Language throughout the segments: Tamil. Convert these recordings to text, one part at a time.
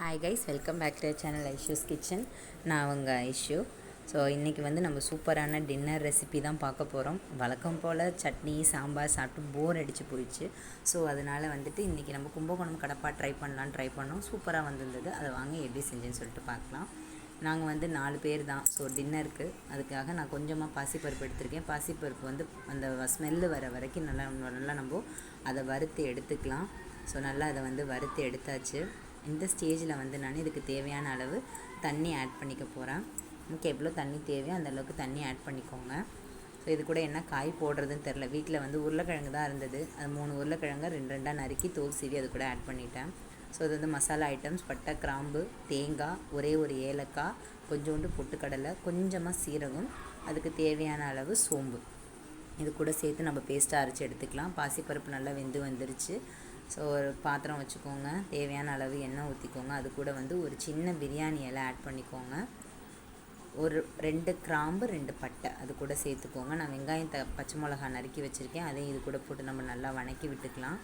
Hi guys welcome back to channel Aishu's kitchen நான் அவங்க ஐஷூ ஸோ இன்றைக்கி வந்து நம்ம சூப்பரான டின்னர் ரெசிபி தான் பார்க்க போகிறோம் வழக்கம் போல் சட்னி சாம்பார் சாப்பிட்டு போர் அடித்து போயிடுச்சு. ஸோ அதனால் வந்துட்டு இன்றைக்கி நம்ம கும்பகோணம் கடப்பாக ட்ரை பண்ணலான்னு ட்ரை பண்ணோம். சூப்பராக வந்திருந்தது. அதை வாங்க எப்படி செஞ்சேன்னு சொல்லிட்டு பார்க்கலாம். நாங்கள் வந்து நாலு பேர் தான். ஸோ டின்னருக்கு அதுக்காக நான் கொஞ்சமாக பாசிப்பருப்பு எடுத்திருக்கேன். பாசிப்பருப்பு வந்து அந்த ஸ்மெல்லு வர வரைக்கும் நல்லா நல்லா நம்ம அதை வறுத்து எடுத்துக்கலாம். ஸோ நல்லா அதை வந்து வறுத்து எடுத்தாச்சு. இந்த ஸ்டேஜில் வந்து நான் இதுக்கு தேவையான அளவு தண்ணி ஆட் பண்ணிக்க போகிறேன் நமக்கு எவ்வளோ தண்ணி தேவையோ அந்த அளவுக்கு தண்ணி ஆட் பண்ணிக்கோங்க. ஸோ இது கூட என்ன காய் போடுறதுன்னு தெரில வீட்டில் வந்து உருளைக்கிழங்கு தான் இருந்தது. அது மூணு உருளைக்கிழங்கு ரெண்டு ரெண்டாக நறுக்கி தோல் சீவி அது கூட ஆட் பண்ணிட்டேன். ஸோ இது வந்து மசாலா ஐட்டம்ஸ் பட்டை கிராம்பு தேங்காய் ஒரே ஒரு ஏலக்காய் கொஞ்சோண்டு பொட்டுக்கடலை கொஞ்சமாக சீரகம் அதுக்கு தேவையான அளவு சோம்பு. இது கூட சேர்த்து நம்ம பேஸ்ட்டாக அரைச்சி எடுத்துக்கலாம். பாசிப்பருப்பு நல்லா வெந்து வந்துருச்சு. ஸோ ஒரு பாத்திரம் வச்சுக்கோங்க. தேவையான அளவு எண்ணெய் ஊற்றிக்கோங்க அது கூட வந்து ஒரு சின்ன பிரியாணி இலை ஆட் பண்ணிக்கோங்க. ஒரு ரெண்டு கிராம்பு ரெண்டு பட்டை அது கூட சேர்த்துக்கோங்க. நான் வெங்காயம் த பச்சை மிளகா நறுக்கி வச்சுருக்கேன். அதையும் இது கூட போட்டு நம்ம நல்லா வணக்கி விட்டுக்கலாம்.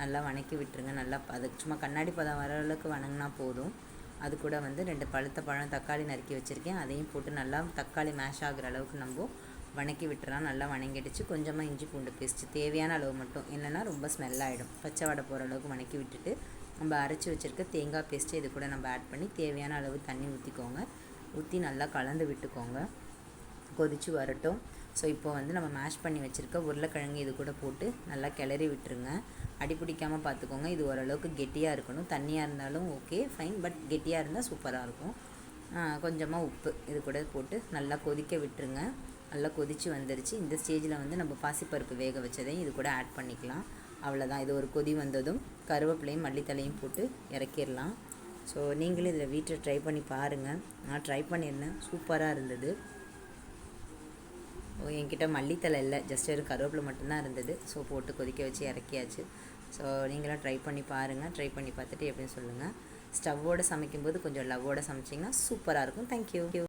நல்லா வணக்கி விட்டுருங்க. நல்லா அது சும்மா கண்ணாடி பதம் வர அளவுக்கு வணங்கினா போதும். அது கூட வந்து ரெண்டு பழுத்த பழம் தக்காளி நறுக்கி வச்சுருக்கேன். அதையும் போட்டு நல்லா தக்காளி மேஷ் ஆகிற அளவுக்கு நம்ம வணக்கி விட்டுறலாம் நல்லா வணங்கிடுச்சு. கொஞ்சமாக இஞ்சி பூண்டு பேஸ்ட்டு தேவையான அளவு மட்டும். இல்லைன்னா ரொம்ப ஸ்மெல் ஆகிடும் பச்சை வடை போகிற அளவுக்கு வணக்கி விட்டுட்டு நம்ம அரைச்சி வச்சுருக்க தேங்காய் பேஸ்ட்டு இது கூட நம்ம ஆட் பண்ணி தேவையான அளவு தண்ணி ஊற்றிக்கோங்க ஊற்றி நல்லா கலந்து விட்டுக்கோங்க. கொதித்து வரட்டும். ஸோ இப்போ வந்து நம்ம மேஷ் பண்ணி வச்சுருக்க உருளைக்கிழங்கு இது கூட போட்டு நல்லா கிளறி விட்டுருங்க. அடி பிடிக்காமல் பார்த்துக்கோங்க இது ஓரளவுக்கு கெட்டியாக இருக்கணும். தண்ணியாக இருந்தாலும் ஓகே ஃபைன் பட் கெட்டியாக இருந்தால் சூப்பராக இருக்கும். கொஞ்சமாக உப்பு இது கூட போட்டு நல்லா கொதிக்க விட்டுருங்க. நல்லா கொதித்து வந்துருச்சு. இந்த ஸ்டேஜில் வந்து நம்ம பாசிப்பருப்பு வேக வச்சதையும் இது கூட ஆட் பண்ணிக்கலாம். அவ்வளோதான் இது ஒரு கொதி வந்ததும் கருவேப்பிலையும் மல்லித்தலையும் போட்டு இறக்கிடலாம். ஸோ நீங்களும் இதில் வீட்டில் ட்ரை பண்ணி பாருங்கள் நான் ட்ரை பண்ணியிருந்தேன். சூப்பராக இருந்தது. ஓ என்கிட்ட மல்லித்தலை இல்லை. ஜஸ்ட் ஒரு கருவேப்பிலை மட்டும்தான் இருந்தது. ஸோ போட்டு கொதிக்க வச்சு இறக்கியாச்சு. ஸோ நீங்களும் ட்ரை பண்ணி பாருங்கள் ட்ரை பண்ணி பார்த்துட்டு எப்படின்னு சொல்லுங்கள் ஸ்டவ்வோடு சமைக்கும்போது கொஞ்சம் லவ்வோடு சமைச்சிங்கன்னா சூப்பராக இருக்கும். தேங்க்யூ